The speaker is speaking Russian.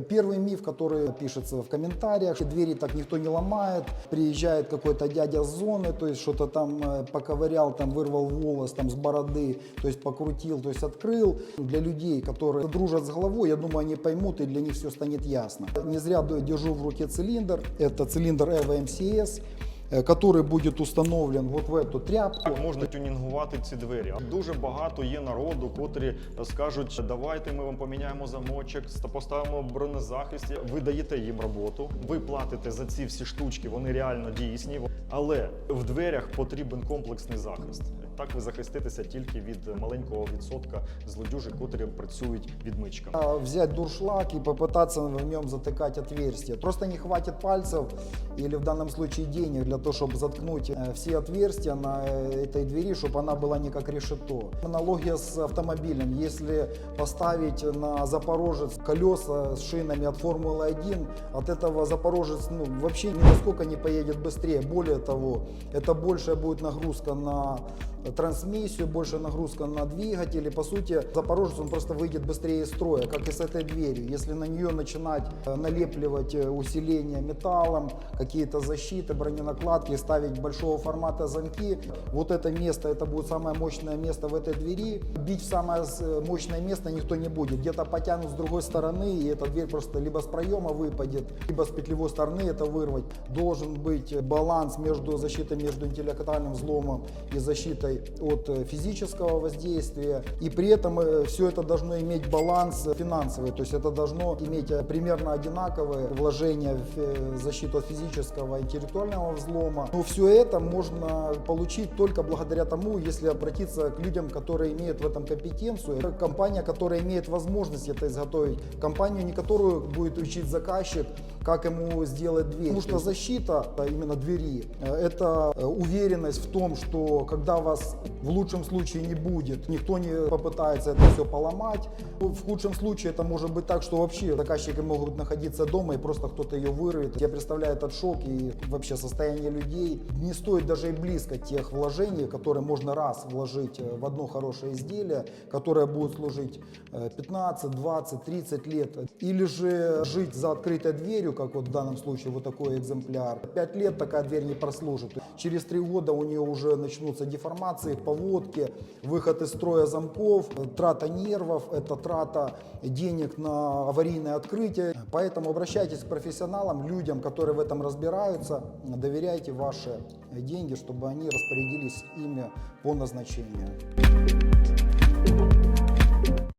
Первый миф, который пишется в комментариях, что двери так никто не ломает, приезжает какой-то дядя с зоны, то есть что-то там э, поковырял, там вырвал волос там с бороды, то есть покрутил, то есть открыл. Для людей, которые дружат с головой, я думаю, они поймут и для них все станет ясно. Не зря держу в руке цилиндр, это цилиндр EVO MCS, э, который будет установлен вот в эту тряпку. Як можна тюнінгувати ці двері? Дуже багато є народу, котрі скажуть, давайте ми вам поміняємо замочок, поставимо бронезахист. Ви даєте їм роботу, ви платите за ці всі штучки, вони реально дійсні. Але в дверях потрібен комплексний захист. Так ви захиститеся тільки від маленького відсотка злодюжих, котрі працюють відмичками. А, Взять дуршлаг и попытаться в нем затыкать отверстия. Просто не хватит пальцев или в данном случае денег для того, чтобы заткнуть э, все отверстия на э, этой двери, чтобы она была не как решето. Аналогия с автомобилем. Если поставить на Запорожец колеса с шинами от Формулы-1, от этого Запорожец ну, вообще ни насколько не поедет быстрее. Более того, это большая будет нагрузка на трансмиссию, больше нагрузка на двигатель. И по сути Запорожец он просто выйдет быстрее из строя, как и с этой дверью. Если на нее начинать э, налепливать э, усиление металлом, какие-то защиты, броненакладки, ставить большого формата замки, вот это место, это будет самое мощное место в этой двери. Бить в самое э, мощное место никто не будет. Где-то потянут с другой стороны, и эта дверь просто либо с проема выпадет, либо с петлевой стороны это вырвать. Должен быть баланс между защитой между интеллектуальным взломом и защитой от э, физического воздействия. И при этом все это должно иметь баланс э, финансовый, то есть это должно иметь э, примерно одинаковые вложения в э, защиту от физического и интеллектуального взлома. Но все это можно получить только благодаря тому, если обратиться к людям, которые имеют в этом компетенцию. Компания, которая имеет возможность это изготовить. Компания, не которую будет учить заказчик, как ему сделать дверь. Потому что защита а именно двери, э, это э, уверенность в том, что когда вас в лучшем случае не будет, никто не попытается это все поломать. В худшем случае это может быть так, что вообще заказчики могут находиться дома и просто кто-то ее вырвет. Я представляю этот шок и вообще состояние людей. Не стоит даже и близко тех вложений, которые можно раз вложить э, в одно хорошее изделие, которое будет служить э, 15, 20, 30 лет. Или же жить за открытой дверью, как вот в данном случае вот такой экземпляр. Пять лет такая дверь не прослужит. Через три года у нее уже начнутся деформации, деформации, поводки, выход из строя замков, трата нервов, это трата денег на аварийное открытие. Поэтому обращайтесь к профессионалам, людям, которые в этом разбираются, доверяйте ваши деньги, чтобы они распорядились ими по назначению.